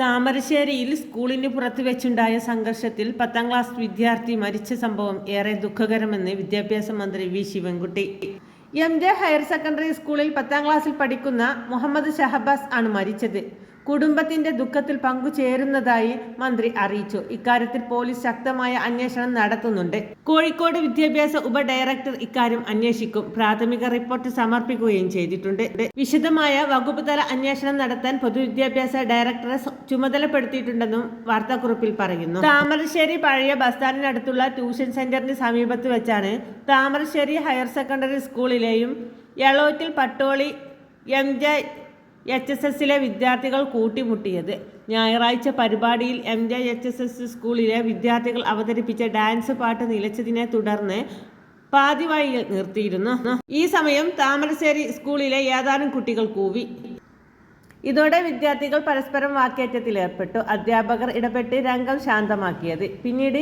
താമരശ്ശേരിയിൽ സ്കൂളിന് പുറത്ത് വെച്ചുണ്ടായ സംഘർഷത്തിൽ പത്താം ക്ലാസ് വിദ്യാർത്ഥി മരിച്ച സംഭവം ഏറെ ദുഃഖകരമെന്ന് വിദ്യാഭ്യാസ മന്ത്രി V Sivankutty. M J higher secondary സ്കൂളിൽ പത്താം ക്ലാസ്സിൽ പഠിക്കുന്ന മുഹമ്മദ് ഷഹബാസ് ആണ് മരിച്ചത്. കുടുംബത്തിന്റെ ദുഃഖത്തിൽ പങ്കുചേരുന്നതായി മന്ത്രി അറിയിച്ചു. ഇക്കാര്യത്തിൽ പോലീസ് ശക്തമായ അന്വേഷണം നടത്തുന്നുണ്ട്. കോഴിക്കോട് വിദ്യാഭ്യാസ ഉപഡയറക്ടർ ഇക്കാര്യം അന്വേഷിക്കും. പ്രാഥമിക റിപ്പോർട്ട് സമർപ്പിക്കുകയും ചെയ്തിട്ടുണ്ട്. വിശദമായ വകുപ്പ് തല അന്വേഷണം നടത്താൻ പൊതുവിദ്യാഭ്യാസ ഡയറക്ടറെ ചുമതലപ്പെടുത്തിയിട്ടുണ്ടെന്നും വാർത്താക്കുറിപ്പിൽ പറയുന്നു. താമരശ്ശേരി പഴയ ബസ് സ്റ്റാൻഡിനടുത്തുള്ള ട്യൂഷൻ സെന്ററിന് സമീപത്ത് വെച്ചാണ് താമരശ്ശേരി ഹയർ സെക്കൻഡറി സ്കൂളിലെയും യളോറ്റിൽ പട്ടോളി എം ജെ എച്ച് എസ് എസിലെ വിദ്യാർത്ഥികൾ കൂട്ടിമുട്ടിയത്. ഞായറാഴ്ച പരിപാടിയിൽ M J H S S സ്കൂളിലെ വിദ്യാർത്ഥികൾ അവതരിപ്പിച്ച ഡാൻസ് പാട്ട് നിലച്ചതിനെ തുടർന്ന് പാതിവായിൽ നിർത്തിയിരുന്നു. ഈ സമയം താമരശ്ശേരി സ്കൂളിലെ ഏതാനും കുട്ടികൾ കൂവി. ഇതോടെ വിദ്യാർത്ഥികൾ പരസ്പരം വാക്കേറ്റത്തിലേർപ്പെട്ടു അധ്യാപകർ ഇടപെട്ട് രംഗം ശാന്തമാക്കിയത്. പിന്നീട്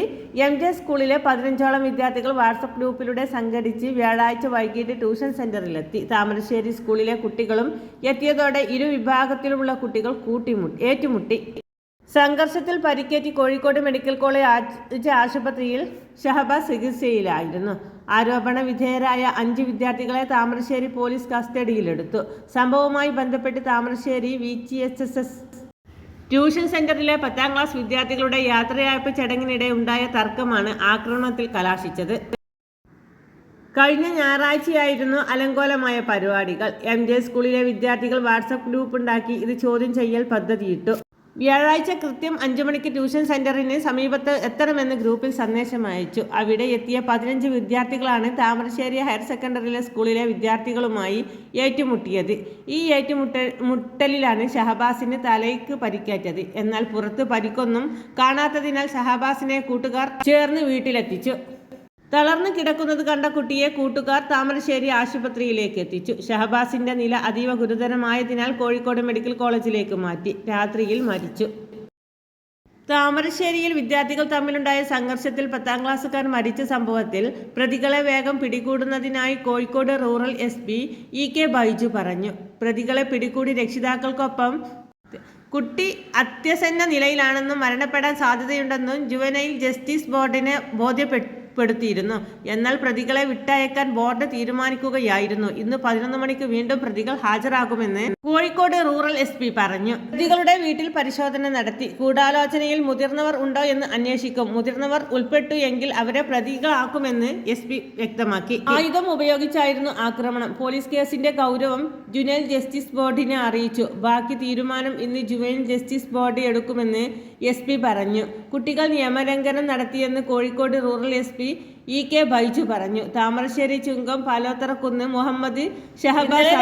എം ജെ സ്കൂളിലെ പതിനഞ്ചോളം വിദ്യാർത്ഥികൾ വാട്സപ്പ് ഗ്രൂപ്പിലൂടെ സംഘടിച്ച് വ്യാഴാഴ്ച വൈകിട്ട് ട്യൂഷൻ സെന്ററിലെത്തി. താമരശ്ശേരി സ്കൂളിലെ കുട്ടികളും എത്തിയതോടെ ഇരു വിഭാഗത്തിലുമുള്ള കുട്ടികൾ കൂട്ടിമുട്ടി ഏറ്റുമുട്ടി. സംഘർഷത്തിൽ പരിക്കേറ്റി കോഴിക്കോട് മെഡിക്കൽ കോളേജ് ആശുപത്രിയിൽ ഷഹബാസ് ചികിത്സയിലായിരുന്നു. ആരോപണ വിധേയരായ അഞ്ച് വിദ്യാർത്ഥികളെ താമരശ്ശേരി പോലീസ് കസ്റ്റഡിയിലെടുത്തു. സംഭവവുമായി ബന്ധപ്പെട്ട് Thamarassery V G H S S tuition സെന്ററിലെ പത്താം ക്ലാസ് വിദ്യാർത്ഥികളുടെ യാത്രയയപ്പ് ചടങ്ങിനിടെ ഉണ്ടായ തർക്കമാണ് ആക്രമണത്തിൽ കലാശിച്ചത്. കഴിഞ്ഞ ഞായറാഴ്ചയായിരുന്നു അലങ്കോലമായ പരിപാടികൾ. എം ജെ സ്കൂളിലെ വിദ്യാർത്ഥികൾ വാട്സപ്പ് ഗ്രൂപ്പ് ഉണ്ടാക്കി ഇത് ചോദ്യം ചെയ്യൽ പദ്ധതിയിട്ടു. വ്യാഴാഴ്ച കൃത്യം അഞ്ചു മണിക്ക് ട്യൂഷൻ സെന്ററിന് സമീപത്ത് എത്തണമെന്ന് ഗ്രൂപ്പിൽ സന്ദേശം അയച്ചു. അവിടെ എത്തിയ പതിനഞ്ച് വിദ്യാർത്ഥികളാണ് താമരശ്ശേരി ഹയർ സെക്കൻഡറിയിലെ സ്കൂളിലെ വിദ്യാർത്ഥികളുമായി ഏറ്റുമുട്ടിയത്. ഈ ഏറ്റുമുട്ട മുട്ടലിലാണ് ഷഹബാസിന് തലയ്ക്ക് പരിക്കേറ്റത്. എന്നാൽ പുറത്ത് പരിക്കൊന്നും കാണാത്തതിനാൽ ഷഹബാസിനെ കൂട്ടുകാർ ചേർന്ന് വീട്ടിലെത്തിച്ചു. തളർന്നു കിടക്കുന്നത് കണ്ട കുട്ടിയെ കൂട്ടുകാർ താമരശ്ശേരി ആശുപത്രിയിലേക്ക് എത്തിച്ചു. ഷഹബാസിന്റെ നില അതീവ ഗുരുതരമായതിനാൽ കോഴിക്കോട് മെഡിക്കൽ കോളേജിലേക്ക് മാറ്റി. രാത്രിയിൽ മരിച്ചു. താമരശ്ശേരിയിൽ വിദ്യാർത്ഥികൾ തമ്മിലുണ്ടായ സംഘർഷത്തിൽ പത്താം ക്ലാസ്സുകാർ മരിച്ച സംഭവത്തിൽ പ്രതികളെ വേഗം പിടികൂടുന്നതിനായി Kozhikode rural S P E K Baiju പറഞ്ഞു. പ്രതികളെ പിടികൂടി രക്ഷിതാക്കൾക്കൊപ്പം കുട്ടി അത്യസന്ന നിലയിലാണെന്നും മരണപ്പെടാൻ സാധ്യതയുണ്ടെന്നും ജുവനൈൽ ജസ്റ്റിസ് ബോർഡിനെ ബോധ്യപ്പെടുത്തിയിരുന്നു എന്നാൽ പ്രതികളെ വിട്ടയക്കാൻ ബോർഡ് തീരുമാനിക്കുകയായിരുന്നു. ഇന്ന് പതിനൊന്ന് മണിക്ക് വീണ്ടും പ്രതികൾ ഹാജരാകുമെന്ന് കോഴിക്കോട് റൂറൽ എസ് പി പറഞ്ഞു. പ്രതികളുടെ വീട്ടിൽ പരിശോധന നടത്തി. ഗൂഢാലോചനയിൽ മുതിർന്നവർ ഉണ്ടോ എന്ന് അന്വേഷിക്കും. മുതിർന്നവർ ഉൾപ്പെട്ടു എങ്കിൽ അവരെ പ്രതികളാക്കുമെന്ന് എസ് പി വ്യക്തമാക്കി. ആയുധം ഉപയോഗിച്ചായിരുന്നു ആക്രമണം. പോലീസ് കേസിന്റെ ഗൗരവം ജുനൈൽ ജസ്റ്റിസ് ബോർഡിനെ അറിയിച്ചു. ബാക്കി തീരുമാനം ഇന്ന് ജുവൈൽ ജസ്റ്റിസ് ബോർഡ് എടുക്കുമെന്ന് എസ് പി പറഞ്ഞു. കുട്ടികൾ നിയമലംഘനം നടത്തിയെന്ന് Kozhikode rural S P E K Baiju പറഞ്ഞു. താമരശ്ശേരി ചുങ്കം പാലോത്തറക്കുന്ന് മുഹമ്മദ് ഷഹബാസ്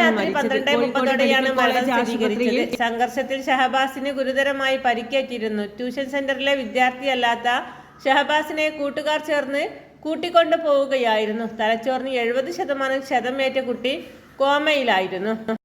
സംഘർഷത്തിൽ ഷഹബാസിന് ഗുരുതരമായി പരിക്കേറ്റിരുന്നു. ട്യൂഷൻ സെന്ററിലെ വിദ്യാർത്ഥിയല്ലാത്ത ഷഹബാസിനെ കൂട്ടുകാർ ചേർന്ന് കൂട്ടിക്കൊണ്ടു പോവുകയായിരുന്നു തലച്ചോറിന് എഴുപത് ശതമാനം ക്ഷതമേറ്റ കുട്ടി കോമയിലായിരുന്നു.